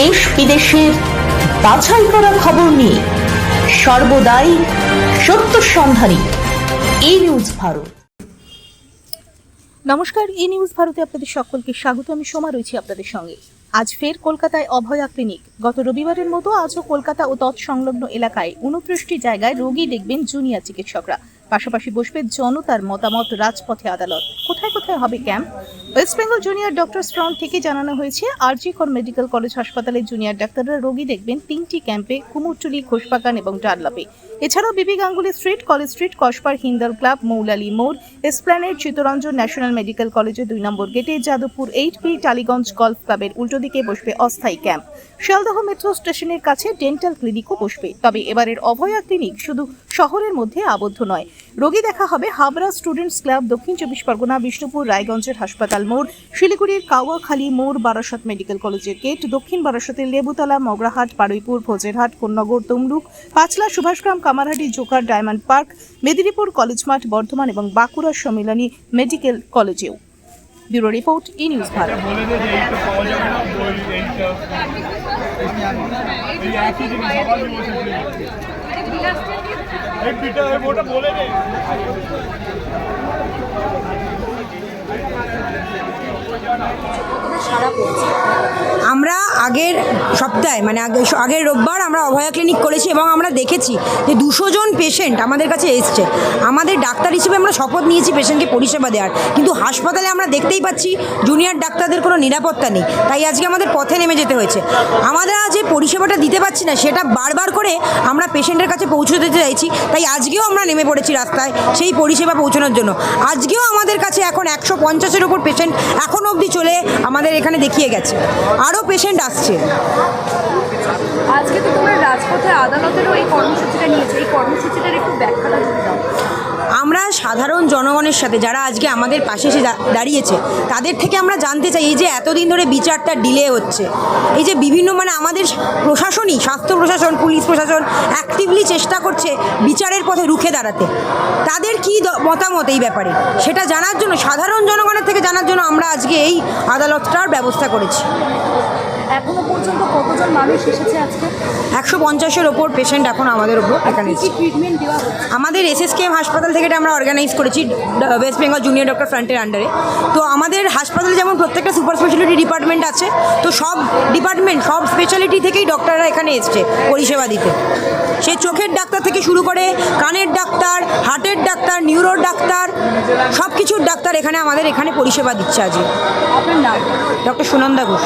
দেশ বিদেশের বাছাই করা খবর নিয়ে সর্বদাই সত্য সন্ধানী এই নিউজ ভারত। নমস্কার ই নিউজ ভারতে আপনাদের সকলকে স্বাগত। আমি সোমা রয়েছি আপনাদের সঙ্গে। আজ ফের কলকাতায় অভয়া ক্লিনিক। গত রবিবারের মতো আজও কলকাতা ও তৎসংলগ্ন এলাকায় উনত্রিশটি জায়গায় রোগী দেখবেন জুনিয়র চিকিৎসকরা। পাশাপাশি বসবে জনতার মতামত রাজপথে আদালত। কোথায় কোথায় হবে camp? West Bengal junior doctor front থেকে জানানো হয়েছে, আরজি কর মেডিকেল কলেজ হাসপাতালের জুনিয়র ডাক্তাররা রোগী দেখবেন তিনটি ক্যাম্পে কুমোরটুলি ঘোষবাগান এবং ডারলাপে এছাড়াও B B Ganguly street, college street, কসবার, Hindal club, Moulali মোড়, এসপ্ল্যানেড, চিত্তরঞ্জন ন্যাশনাল মেডিকেল কলেজের দুই নম্বর গেটে Jadavpur eight P Tollygunge golf ক্লাবের উল্টো দিকে বসবে অস্থায়ী ক্যাম্প। শিয়ালদহ মেট্রো স্টেশনের কাছে ডেন্টাল ক্লিনিকও বসবে। তবে এবারের অভয়া ক্লিনিক শুধু শহরের মধ্যে আবদ্ধ নয় রোগী দেখা হবে হাবড়া স্টুডেন্টস ক্লাব দক্ষিণ চব্বিশ পরগনা, বিষ্ণুপুর, রায়গঞ্জের হাসপাতাল মোড়, শিলিগুড়ির কাওয়াখালী মোড়, বারাসত মেডিকেল কলেজের গেট, দক্ষিণ বারাসতের লেবুতলা, মগরাহাট, বারুইপুর, ভোজেরহাট, কোন্নগর, তমলুক, পাঁচলা, সুভাষগ্রাম, কামারহাটি, জোকার, ডায়মন্ড পার্ক, মেদিনীপুর, কলেজ মাঠ, বর্ধমান এবং বাঁকুড়া সম্মিলনী মেডিকেল কলেজেও। Bureau report, E news Bharat. বলে দে যে এইটা পাওয়া যাবে না দই এইটা এই একই জিনিস সবাই বসেছে বলে আমরা আগের সপ্তাহে মানে আগে, আগের রোববার আমরা অভয়া ক্লিনিক করেছি এবং আমরা দেখেছি যে দুশো জন পেশেন্ট আমাদের কাছে এসছে। আমাদের ডাক্তার হিসেবে আমরা শপথ নিয়েছি পেশেন্টকে পরিষেবা দেওয়ার। কিন্তু হাসপাতালে আমরা দেখতেই পাচ্ছি জুনিয়র ডাক্তারদের কোনো নিরাপত্তা নেই। তাই আজকে আমাদের পথে নেমে যেতে হয়েছে। আমরা যে পরিষেবাটা দিতে পারছি না, সেটা বারবার করে আমরা পেশেন্টের কাছে পৌঁছে দিতে চাইছি। তাই আজকেও আমরা নেমে পড়েছি রাস্তায় সেই পরিষেবা পৌঁছানোর জন্য। আজকেও আমাদের কাছে এখন একশো পঞ্চাশের ওপর পেশেন্ট এখনও অবধি চলে আমাদের এখানে দেখিয়ে গেছে। আরও পেশেন্ট আসছে। আজকে তো তোমরা রাজপথে আদালতেরও এই কর্মসূচিটা নিয়েছে। এই কর্মসূচিটার একটু ব্যাখ্যা সাধারণ জনগণের সাথে যারা আজকে আমাদের পাশে এসে দাঁড়িয়েছে তাদের থেকে আমরা জানতে চাই এই যে এতদিন ধরে বিচারটা ডিলে হচ্ছে। এই যে বিভিন্ন মানে আমাদের প্রশাসনই স্বাস্থ্য প্রশাসন পুলিশ প্রশাসন অ্যাক্টিভলি চেষ্টা করছে বিচারের পথে রুখে দাঁড়াতে। তাদের কি মতামত এই ব্যাপারে? সেটা জানার জন্য সাধারণ জনগণের থেকে জানার জন্য আমরা আজকে এই আদালতটার ব্যবস্থা করেছি। এখনও পর্যন্ত কতজন মানুষ এসেছে আজকে? একশো পঞ্চাশের ওপর পেশেন্ট এখন আমাদের ওপর এখানে কি। কি আমাদের এসএসকেএম হাসপাতাল থেকে আমরা অর্গানাইজ করেছি ওয়েস্ট বেঙ্গল জুনিয়র ডক্টর ফ্রন্টের আন্ডারে তো আমাদের হাসপাতালে যেমন প্রত্যেকটা সুপার স্পেশালিটি ডিপার্টমেন্ট আছে তো সব ডিপার্টমেন্ট সব স্পেশালিটি থেকেই ডক্টররা এখানে এসছে পরিষেবা দিতে। সে চোখের ডাক্তার থেকে শুরু করে কানের ডাক্তার হার্টের ডাক্তার নিউরোর ডাক্তার সব কিছুর ডাক্তার এখানে আমাদের এখানে পরিষেবা দিচ্ছে আজকে আপনার নাম? ডক্টর সুনন্দা ঘোষ।